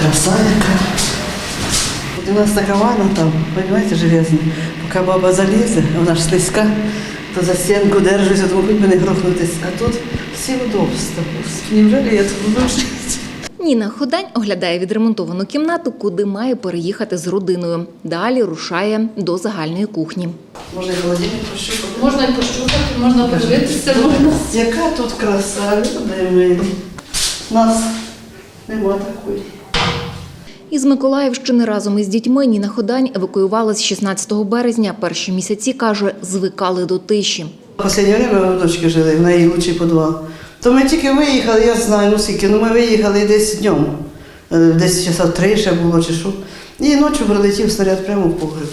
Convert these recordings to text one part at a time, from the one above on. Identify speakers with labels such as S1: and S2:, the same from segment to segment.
S1: Краса яка. У нас така ванна там, розумієте, железна. Поки баба залізе, а вона ж слизька, то за стінку держуся, тому хоч би не грохнутися. А тут всі удобства. Невже я тут буду жити?
S2: Ніна Ходань оглядає відремонтовану кімнату, куди має переїхати з родиною. Далі рушає до загальної кухні.
S1: Можна і холодильник пощупати.
S3: Можна і пощупати, можна подивитися, можна.
S1: Яка тут краса, люди милі. Нас нема такої.
S2: Із Миколаївщини разом із дітьми Ніна Ходань евакуювалась 16 березня. Перші місяці, каже, звикали до тиші.
S1: Останнє время у дочки жили, в неї лучший підвал. То ми тільки виїхали, я знаю, ну скільки, ну ми виїхали десь днем. Е, Десь часа три ще було чи що. І ночі прилетів снаряд прямо в погреб.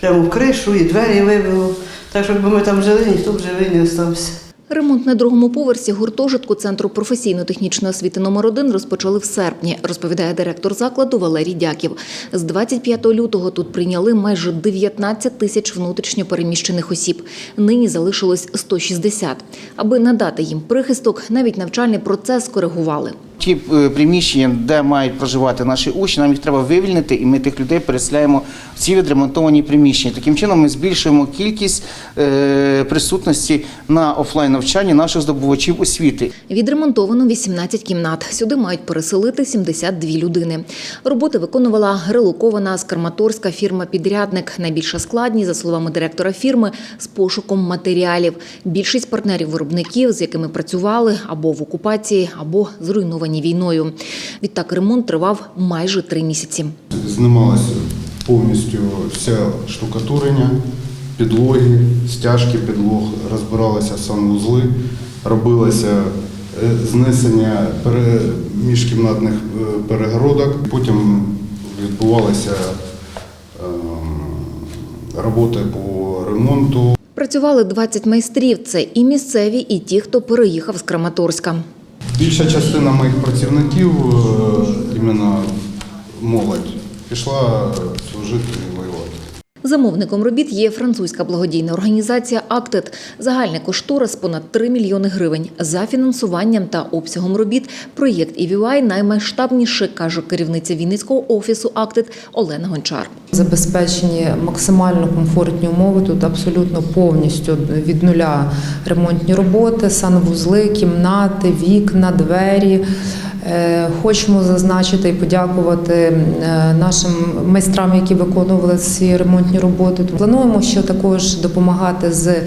S1: Прямо в кришу і двері вибило. Так що якби ми там жили, ніхто б живий не остався.
S2: Ремонт на другому поверсі гуртожитку Центру професійно-технічної освіти номер 1 розпочали в серпні, розповідає директор закладу Валерій Дяків. З 25 лютого тут прийняли майже 19 тисяч внутрішньо переміщених осіб. Нині залишилось 160. Аби надати їм прихисток, навіть навчальний процес скоригували.
S4: Ті е, приміщення, де мають проживати наші учні, нам їх треба вивільнити, і ми тих людей переселяємо ці відремонтовані приміщення. Таким чином ми збільшуємо кількість е, присутності на офлайн навчанні наших здобувачів освіти.
S2: Відремонтовано 18 кімнат. Сюди мають переселити 72 людини. Роботи виконувала релокована з Краматорська фірма-підрядник. Найбільша складність, за словами директора фірми, з пошуком матеріалів. Більшість партнерів виробників, з якими працювали, або в окупації, або зруйновані війною. Відтак ремонт тривав майже три місяці.
S5: Знімалося повністю все штукатурення, підлоги, стяжки підлог, розбиралися санвузли, робилося е, знесення міжкімнатних е, перегородок. Потім відбувалися ем, роботи по ремонту.
S2: Працювали 20 майстрів. Це і місцеві, і ті, хто переїхав з Краматорська.
S5: Більша частина моїх працівників, е, іменно молодь, пішла служити і воювати.
S2: Замовником робіт є французька благодійна організація «Актед». Загальний кошторис понад 3 мільйони гривень. За фінансуванням та обсягом робіт проєкт EVI наймасштабніший, каже керівниця Вінницького офісу «Актед» Олена Гончар.
S6: Забезпечені максимально комфортні умови. Тут абсолютно повністю від нуля ремонтні роботи, санвузли, кімнати, вікна, двері. Е, Хочемо зазначити і подякувати е, нашим майстрам, які виконували ці ремонтні роботи. Плануємо ще також допомагати з е,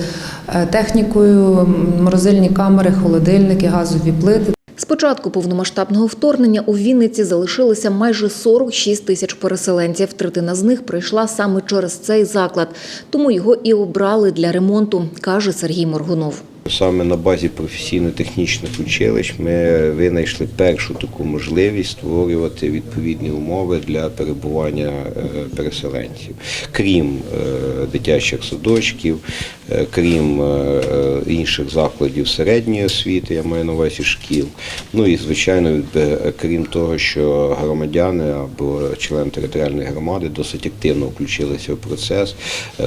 S6: технікою, морозильні камери, холодильники, газові плити.
S2: З початку повномасштабного вторгнення у Вінниці залишилося майже 46 тисяч переселенців. Третина з них прийшла саме через цей заклад, тому його і обрали для ремонту, каже Сергій Моргунов.
S7: Саме на базі професійно-технічних училищ ми винайшли першу таку можливість створювати відповідні умови для перебування е, переселенців, крім е, дитячих садочків, е, крім е, е, інших закладів середньої освіти, я маю на увазі шкіл. Ну і звичайно, крім того, що громадяни або члени територіальної громади досить активно включилися в процес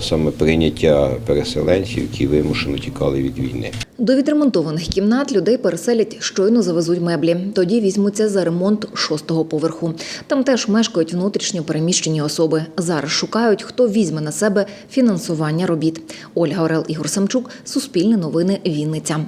S7: саме прийняття переселенців, які вимушено тікали від війни.
S2: До відремонтованих кімнат людей переселять щойно завезуть меблі. Тоді візьмуться за ремонт шостого поверху. Там теж мешкають внутрішньо переміщені особи. Зараз шукають, хто візьме на себе фінансування робіт. Ольга Орел, Ігор Самчук, Суспільне новини, Вінниця.